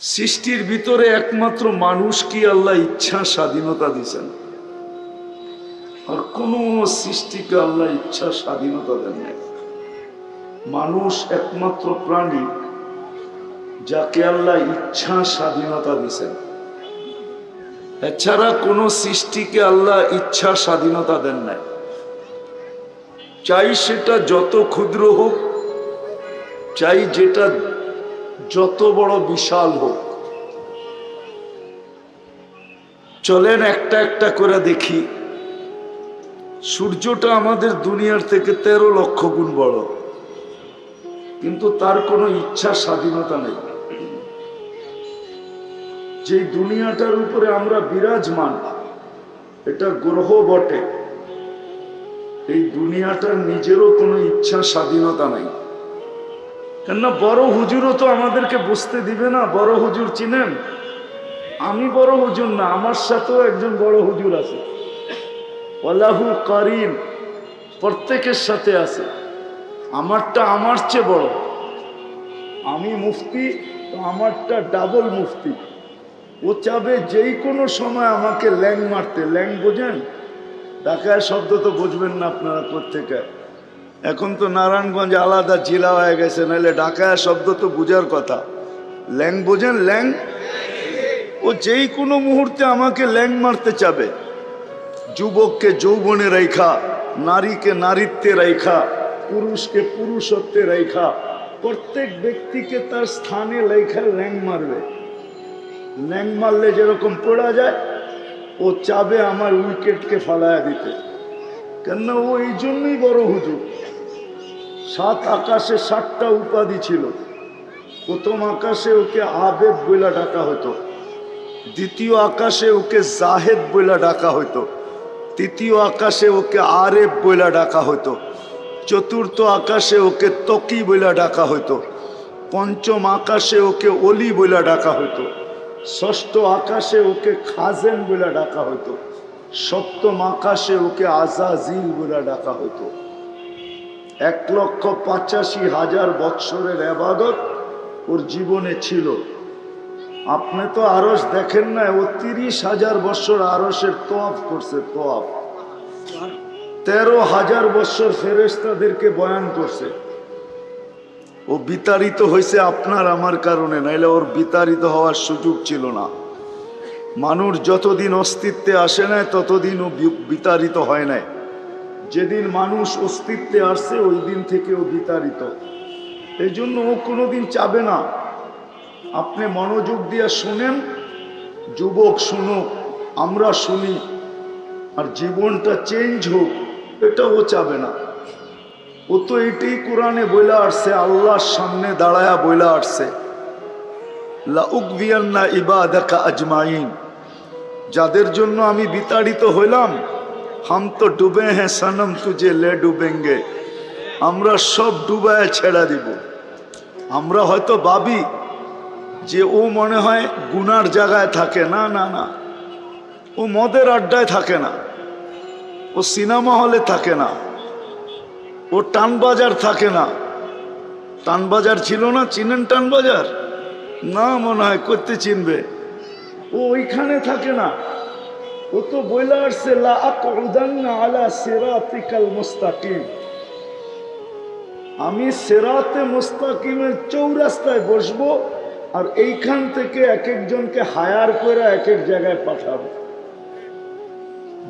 সৃষ্টির ভিতরে একমাত্র মানুষ কি আল্লাহ ইচ্ছা স্বাধীনতা দিছেন আর কোন সৃষ্টিকে আল্লাহ ইচ্ছা স্বাধীনতা দেন নাই। মানুষ একমাত্র প্রাণী যাকে আল্লাহ ইচ্ছা স্বাধীনতা দিছেন এছাড়া কোন সৃষ্টিকে আল্লাহ ইচ্ছা স্বাধীনতা দেন নাই। চাই সেটা যত ক্ষুদ্র হোক, চাই যেটা যত বড় বিশাল হোক। চলেন একটা একটা করে দেখি। সূর্যটা আমাদের দুনিয়ার থেকে তেরো লক্ষ গুণ বড়। কিন্তু তার কোনো ইচ্ছা স্বাধীনতা নেই। যে দুনিয়াটার উপরে আমরা বিরাজমান, এটা গ্রহ বটে। এই দুনিয়াটার নিজেরও কোনো ইচ্ছা স্বাধীনতা নাই। কেননা বড় হুজুরও তো আমাদেরকে বুঝতে দিবে না, বড় হুজুর চিনেন? আমি বড় হুজুর না, আমার সাথেও একজন বড় হুজুর আছে। ওয়ালাহু কারিন প্রত্যেকের সাথে আছে। আমারটা আমার চেয়ে বড়। আমি মুফতি আমারটা ডাবল মুফতি। ও চাবে যেই কোনো সময় আমাকে ল্যাং মারতে। ল্যাং বোঝেন? ঢাকায় শব্দ তো বুঝবেন না আপনারা কোথেকে এখন তো নারায়ণগঞ্জ আলাদা জেলা হয়ে গেছে, নাহলে ঢাকায় শব্দ তো বুঝার কথা। ল্যাং বোঝেন? ল্যাং? ও যেই কোনো মুহূর্তে আমাকে ল্যাং মারতে চাবে। যুবককে যৌবনে রেখা নারীকে নারীত্বে রেখা পুরুষকে পুরুষত্বে রেখা প্রত্যেক ব্যক্তিকে তার স্থানে লেখা ল্যাং মারবে। ল্যাং মারলে যেরকম পড়া যায়, ও চাবে আমার উইকেটকে ফালায়া দিতে। কেননা ও এই জন্যই বড় হুজুর। সাত আকাশে সাতটা উপাধি ছিল। প্রথম আকাশে ওকে আবেদ বইলা ডাকা হতো। দ্বিতীয় আকাশে ওকে জাহেদ বইলা ডাকা হতো। তৃতীয় আকাশে ওকে আরেব বইলা ডাকা হতো। চতুর্থ আকাশে ওকে তকি বইলা ডাকা হতো। পঞ্চম আকাশে ওকে অলি বইলা ডাকা হতো। ষষ্ঠ আকাশে ওকে খাজেন বলে ডাকা হতো। সপ্তম আকাশে ওকে আজাজিল বলে ডাকা হতো। এক লক্ষ পঁচাশি হাজার বৎসরের আবাদত ওর জীবনে ছিল। আপনি তো আরস দেখেন না, ও তিরিশ হাজার বৎসর আরসের তোয়াফ করছে তোয়াফ তেরো হাজার বৎসর ফেরেস্তাদেরকে বয়ান করছে। ও বিতাড়িত হয়েছে আপনার আমার কারণে, নাইলে ওর বিতাড়িত হওয়ার সুযোগ ছিল না। মানুষ যতদিন অস্তিত্বে আসে নাই, ততদিন ও বিতাড়িত হয় নাই। যেদিন মানুষ অস্তিত্বে আসছে ওই দিন থেকে ও বিতাড়িত। এই জন্য ও কোনোদিন চাবে না। আপনি মনোযোগ দিয়ে শুনেন, যুবক শুনুক আমরা শুনি, আর জীবনটা চেঞ্জ হোক এটা ও চাবে না। ও তো এটাই কোরআনে বইলা আসছে, আল্লাহর সামনে দাঁড়ায়া বইলা আসছে। লাউকবিয়ান্না ইবাদাকা আজমাইন। যাদের জন্য আমি বিতাড়িত হইলাম হাম তো ডুবে হ্যাঁ সনম তুজে লে ডুবেঙ্গে আমরা সব ডুবায় ছেড়া দিব। আমরা হয়তো ভাবি যে ও মনে হয় গুনার জায়গায় থাকে। না না না। ও মদের আড্ডায় থাকে না। ও সিনেমা হলে থাকে না। ও টানবাজার থাকে না। টানবাজার ছিল না? চিনেন টানবাজার? না, মনে হয়, করতে চিনবে। ও ওইখানে থাকে না। ও তো বইলা আসছে মুস্তাকিম। আমি সেরাতে মুস্তাকিমের চৌরাস্তায় বসবো আর এইখান থেকে এক একজনকে হায়ার করে এক এক জায়গায় পাঠাবো।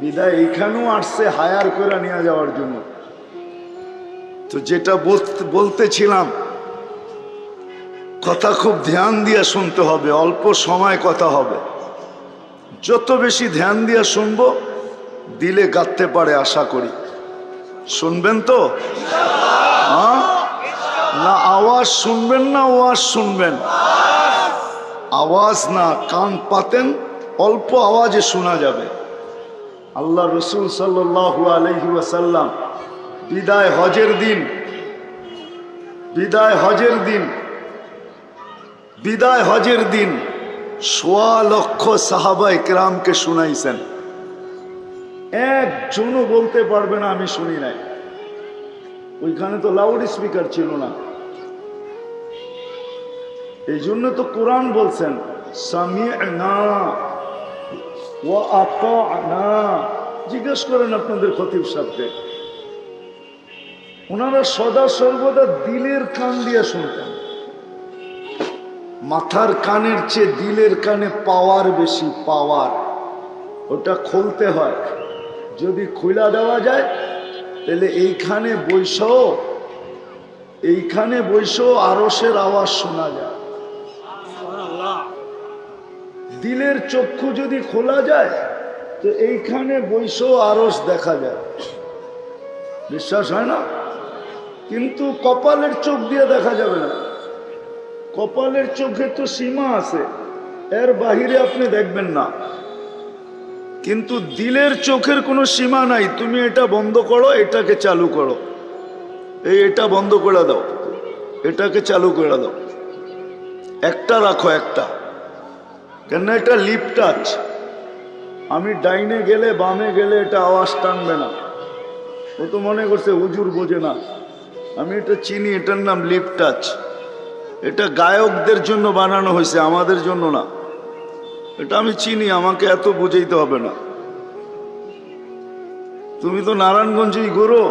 বিদায়, এইখানেও আসছে হায়ার করে নিয়ে যাওয়ার জন্য। তো যেটা বলতে- বলতেছিলাম, কথা খুব ধ্যান দিয়ে শুনতে হবে, অল্প সময় কথা হবে। যত বেশি ধ্যান দিয়ে শুনব, দিলে গাঁথতে পারে আশা করি। শুনবেন তো? হ্যাঁ? না, আওয়াজ শুনবেন না, ওয়াজ শুনবেন? আওয়াজ না, কান পাতেন, অল্প আওয়াজে শোনা যাবে। আল্লাহ রসুল ওয়াসাল্লাম, বিদায় হজের দিন, বিদায় হজের দিন, বিদায় হজের দিন সোয়া লক্ষ সাহাবা ইকরামকে শুনাইছেন। একজনও বলতে পারবে না, আমি শুনি নাই। ওইখানে তো লাউড স্পিকার ছিল না। এই জন্য তো কোরআন বলছেন জিজ্ঞেস করেন আপনাদের খতিব সাহেবকে। ওনারা সদা সর্বদা দিলের কান দিয়ে শুনতেন। মাথার কানের চেয়ে দিলের কানে পাওয়ার বেশি পাওয়ার। ওটা খুলতে হয়। যদি খুলা দেওয়া যায় তাহলে এইখানে বৈশ এইখানে বৈশ আরসের আওয়াজ শোনা যায়। দিলের চক্ষু যদি খোলা যায় তো এইখানে বৈশ আরস দেখা যায়। বিশ্বাস হয় না? কিন্তু কপালের চোখ দিয়ে দেখা যাবে না। কপালের চোখে তো সীমা আছে। এর বাহিরে আপনি দেখবেন না। কিন্তু দিলের চোখের কোনো সীমা নাই। তুমি এটা বন্ধ করো, এটাকে চালু করো। এই এটা বন্ধ করে দাও। এটাকে চালু করে দাও। একটা রাখো, একটা। কেন এটা লিপ টাচ আমি ডাইনে গেলে, বামে গেলে এটা আওয়াজ টানবে না। ও তো মনে করছে হুজুর বোঝে না। আমি এটা চিনি, এটার নাম লিপ টাচ এটা গায়কদের জন্য বানানো হয়েছে, আমাদের জন্য না। এটা আমি চিনি, আমাকে এত বুঝাইতে হবে না। তুমি তো নারায়ণগঞ্জেই গরো।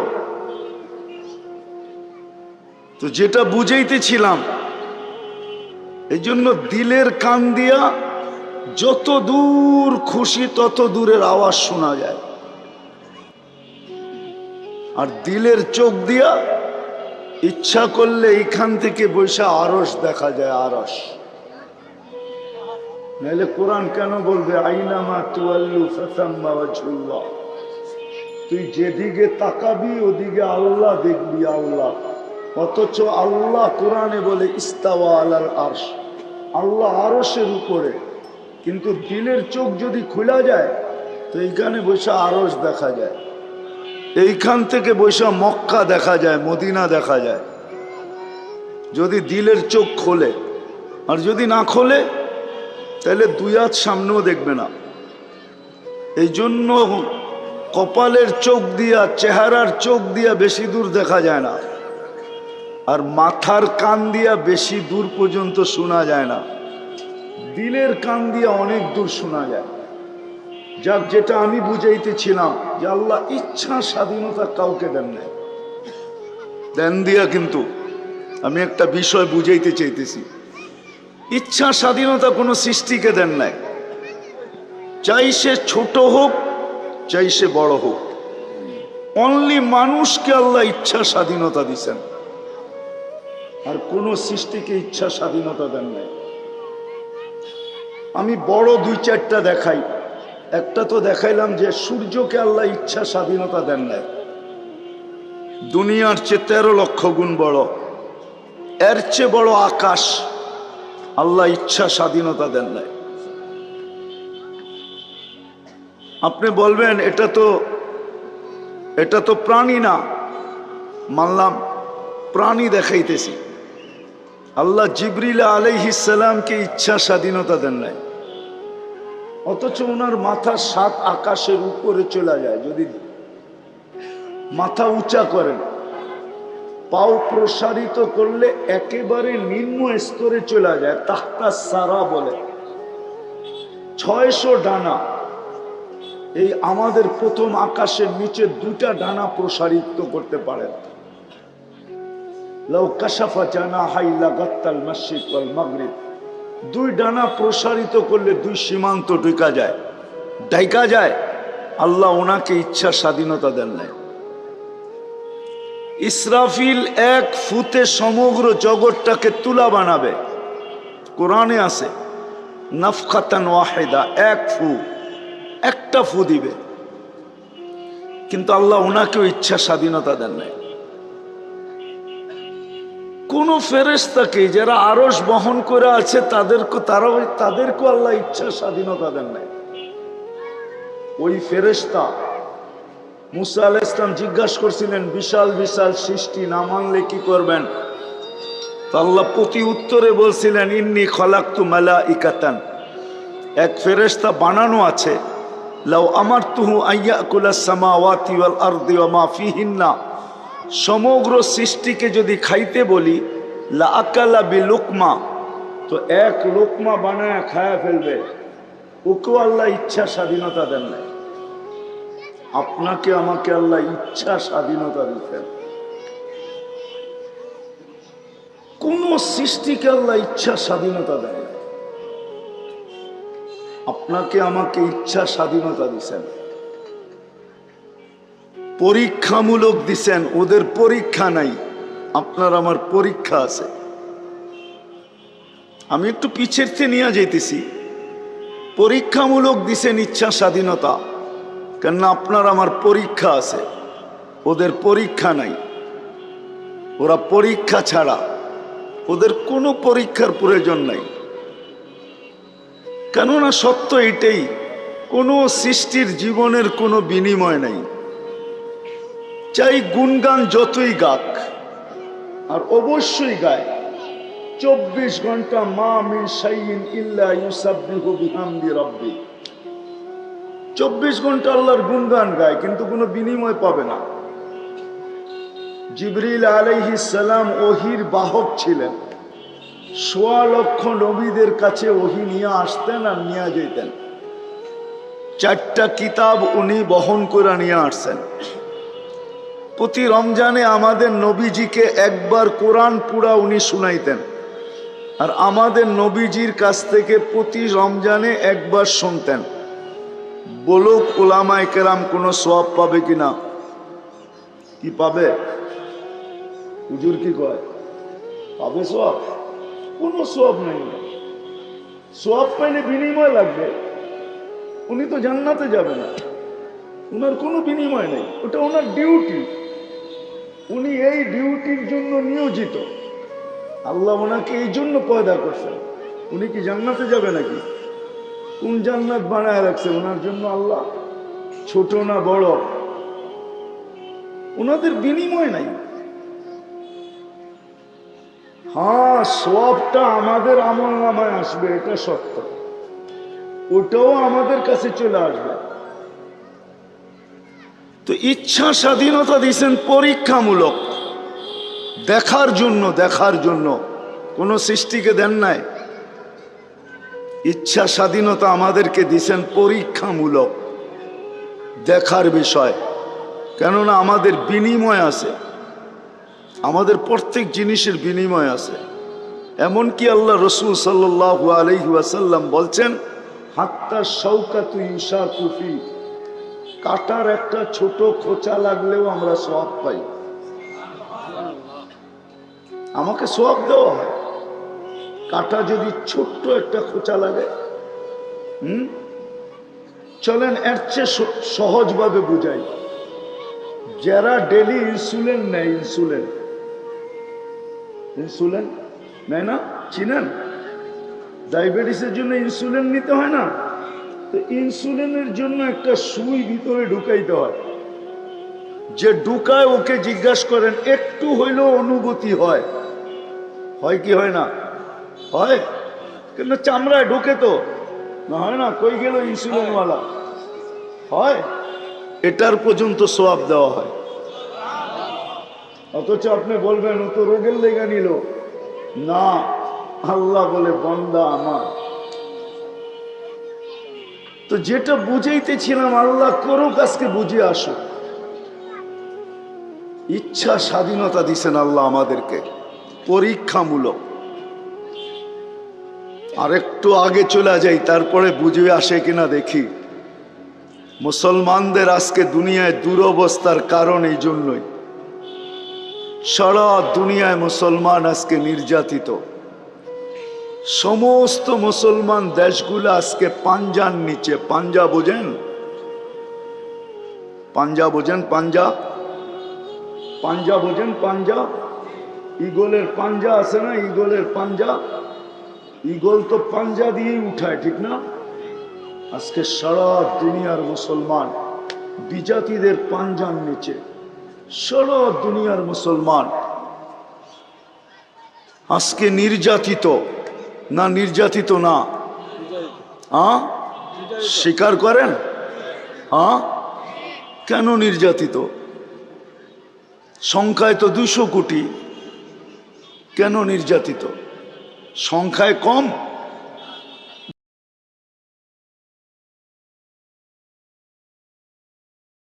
তো যেটা বুঝাইতেছিলাম এই জন্য দিলের কান দিয়া যত দূর খুশি তত দূরের আওয়াজ শোনা যায়। আর দিলের চোখ দিয়া ইচ্ছা করলে এখান থেকে বৈশা আরস দেখা যায় আরস নাহলে কোরআন কেন বলবে আইনামা তুয়াল্লু ফাসাম্মা ওয়াজহুল্লাহ তুই যেদিকে তাকাবি, ওদিকে আল্লাহ দেখবি, আল্লাহ। অথচ আল্লাহ কোরআনে বলে, ইস্তাওয়া আলাল আরশ আল্লাহ আরশের উপরে। কিন্তু দিলের চোখ যদি খোলা যায়, তো এইখানে বসে আরস দেখা যায়। এইখান থেকে বসে মক্কা দেখা যায়, মদিনা দেখা যায়। যদি দিলের চোখ খোলে, আর যদি না খোলে, তাহলে দুই হাত সামনেও দেখবে না। এই জন্য কপালের চোখ দিয়া, চেহারার চোখ দিয়া বেশি দূর দেখা যায় না। আর মাথার কান দিয়া বেশি দূর পর্যন্ত শোনা যায় না। দিলের কান দিয়া অনেক দূর শোনা যায়। যাক, যেটা আমি বুঝাইতেছিলাম যে আল্লাহ ইচ্ছা স্বাধীনতা কাউকে দেন নাই। দেন দিয়া কিন্তু আমি একটা বিষয় বুঝাইতে চাইতেছি। ইচ্ছা স্বাধীনতা কোনো সৃষ্টিকে দেন নাই। চাই সে ছোট হোক, চাই সে বড় হোক। অনলি মানুষকে আল্লাহ ইচ্ছা স্বাধীনতা দিছেন। আর কোন সৃষ্টিকে ইচ্ছা স্বাধীনতা দেন নাই। আমি বড় দুই চারটা দেখাই। একটা তো দেখাইলাম যে সূর্যকে আল্লাহ ইচ্ছা স্বাধীনতা দেন নাই। দুনিয়ার চেয়ে তেরো লক্ষ গুণ বড়, এর চেয়ে বড় আকাশ আল্লাহ ইচ্ছা স্বাধীনতা দেন নাই। আপনি বলবেন, এটা তো এটা তো প্রাণী না। মানলাম, প্রাণী দেখাইতেছি। আল্লাহ জিবরিল আলাইহিসালামকে ইচ্ছা স্বাধীনতা দেন নাই। অথচ ওনার মাথা সাত আকাশের উপরে চলে যায়, যদি মাথা উঁচা করেন। পাও প্রসারিত করলে একেবারে নিম্ন স্তরে চলে যায়, তাহতা সারা বলে। ছয়শো ডানা, এই আমাদের প্রথম আকাশের নিচে দুটা ডানা প্রসারিত করতে পারেন। লাউ জানা হাইলা গত্তাল মসজিদ ওয়াল মাগরিব। দুই ডানা প্রসারিত করলে দুই সীমান্ত ঢুকা যায় ডাইকা যায়। আল্লাহ ওনাকে ইচ্ছা স্বাধীনতা দেন নাই। ইসরাফিল এক ফুতে সমগ্র জগৎটাকে তুলা বানাবে। কোরআনে আছে, নফখাতান ওয়াহেদা, এক ফু, একটা ফু দিবে। কিন্তু আল্লাহ ওনাকেও ইচ্ছা স্বাধীনতা দেন নাই। কোন ফেরেস্তাকে যারা আরস বহন করে আছে, তাদেরকে তারাও তাদেরকে আল্লাহ ইচ্ছা স্বাধীনতা দেন নাই। ওই ফেরেস্তা মুসা আল ইসলাম জিজ্ঞাসা করছিলেন, বিশাল বিশাল সৃষ্টি না মানলে কি করবেন? আল্লাহ প্রতি উত্তরে বলছিলেন, ইন্নি খলাক্তু মেলা ইকাতান এক ফেরেস্তা বানানো আছে। লাউ আমার তুহু আইয়া কুলা সামাওয়াতি ওয়াল আরদি ওয়া মা ফিহিন্না। সমগ্র সৃষ্টিকে যদি খাইতে বলি, লা আকালা বি লুকমা, তো এক লোকমা বানায় খায়া ফেলবে। ওকেও আল্লাহ ইচ্ছা স্বাধীনতা দেন নাই। আপনাকে, আমাকে আল্লাহ ইচ্ছা স্বাধীনতা দিতেন। কোন সৃষ্টিকে আল্লাহ ইচ্ছা স্বাধীনতা দেয় আপনাকে, আমাকে ইচ্ছা স্বাধীনতা দিছেন। পরীক্ষামূলক দিছেন, ওদের পরীক্ষা নাই। আপনার আমার পরীক্ষা আছে। আমি একটু পিছের থেকে নিয়ে যাইতেছি। পরীক্ষামূলক দিছেন ইচ্ছা স্বাধীনতা, কেননা আপনার আমার পরীক্ষা আছে। ওদের পরীক্ষা নাই। ওরা পরীক্ষা ছাড়া, ওদের কোনো পরীক্ষার প্রয়োজন নাই। কেননা সত্য এটাই কোনো সৃষ্টির জীবনের কোনো বিনিময় নাই। চাই গুনগান যতই গাক, আর অবশ্যই গায় চব্বিশ ঘণ্টা মা মিন শাইইন ইল্লা বিহামদি রাব্বি। চব্বিশ ঘণ্টা আল্লাহর গুনগান গায়, কিন্তু কোনো বিনিময় পাবে না। জিবরিল আলাইহিস সালাম ওহির বাহক ছিলেন। সোয়া লক্ষ নবীদের কাছে ওহি নিয়ে আসতেন আর নিয়ে যেতেন চারটা কিতাব উনি বহন করে নিয়ে আসছেন। প্রতি রমজানে আমাদের নবীজিকে একবার কোরআন পুরা উনি শুনাইতেন। আর আমাদের নবীজির কাছ থেকে প্রতি রমজানে একবার শুনতেন। বলুক ওলামায় কেরাম কোনো সোয়াব পাবে কিনা কি পাবে? হুজুর কি কয়? পাবে সোয়াব কোনো সোয়াব নেই সোয়াব পাইলে বিনিময় লাগবে। উনি তো জান্নাতে যাবে না। ওনার কোনো বিনিময় নেই। ওটা ওনার ডিউটি উনি এই ডিউটির জন্য নিয়োজিত। আল্লাহ ওনাকে এই জন্য পয়দা করছেন উনি কি জান্নাতে যাবে নাকি? কোন জান্নাত বানায় রাখছে? ওনার জন্য আল্লাহ ছোট না বড়? ওনাদের বিনিময় নাই। হ্যাঁ সবটা আমাদের আমল নামায় আসবে, এটা সত্য। ওটাও আমাদের কাছে চলে আসবে। তো ইচ্ছা স্বাধীনতা দিয়েছেন পরীক্ষামূলক। দেখার জন্য দেখার জন্য। কোনো সৃষ্টিকে দেন নাই। ইচ্ছা স্বাধীনতা আমাদেরকে দিছেন পরীক্ষামূলক। দেখার বিষয়। কেননা আমাদের বিনিময় আছে। আমাদের প্রত্যেক জিনিসের বিনিময় আছে। এমনকি আল্লাহ রসুল সাল্লাহ আলহি ওয়াসাল্লাম বলছেন হাত্তা শৌকা তুই ঈশা কুফি কাটার একটা ছোট খোঁচা লাগলেও আমরা সব পাই। আমাকে সব দেওয়া হয়। কাটা যদি ছোট্ট একটা খোঁচা লাগে, হুম? চলেন এর চেয়ে সহজভাবে বুঝাই। যারা ডেলি ইনসুলিন নেয়, ইনসুলিন। ইনসুলিন? নেয় না? চিনেন? ডায়াবেটিসের জন্য ইনসুলিন নিতে হয় না? তো ইনসুলিনের জন্য একটা সুই ভিতরে ঢুকাইতে হয়। যে ঢুকায় ওকে জিজ্ঞাসা করেন, একটু হইলেও অনুভূতি হয়। হয় কি হয় না? হয়? কিন্তু চামড়ায় ঢুকে তো। না, হয় না, কই গেল ইনসুলিনওয়ালা? হয়। এটার পর্যন্ত সোয়াব দেওয়া হয়। অথচ আপনি বলবেন, ও তো রোগের লেগা নিল। না, আল্লাহ বলে, বন্দা আমার। তো যেটা বুঝাইতেছিলাম আল্লাহ করুক, আজকে বুঝে আসো। ইচ্ছা স্বাধীনতা দিছেন আল্লাহ আমাদেরকে, পরীক্ষামূলক। আর একটু আগে চলে যাই, তারপরে বুঝে আসে কিনা দেখি। মুসলমানদের আজকে দুনিয়ায় দুরবস্থার কারণ এই জন্যই। সারা দুনিয়ায় মুসলমান আজকে নির্যাতিত। সমস্ত মুসলমান দেশগুলো আজকে পাঞ্জার নিচে, পাঞ্জা বোঝেন? পাঞ্জা বোঝেন, পাঞ্জা? পাঞ্জা বোঝেন, পাঞ্জা? ইগলের পাঞ্জা আছে না? ইগলের পাঞ্জা? ইগল তো পাঞ্জা দিয়েই উঠায়, ঠিক না? আজকে সারা দুনিয়ার মুসলমান বিজাতিদের পাঞ্জার নিচে, সারা দুনিয়ার মুসলমান আজকে নির্যাতিত। না নির্যাতিত না। হ্যাঁ? স্বীকার করেন? হ্যাঁ? কেন নির্যাতিত? সংখ্যায় তো দুশো কোটি। কেন নির্যাতিত? সংখ্যায় কম?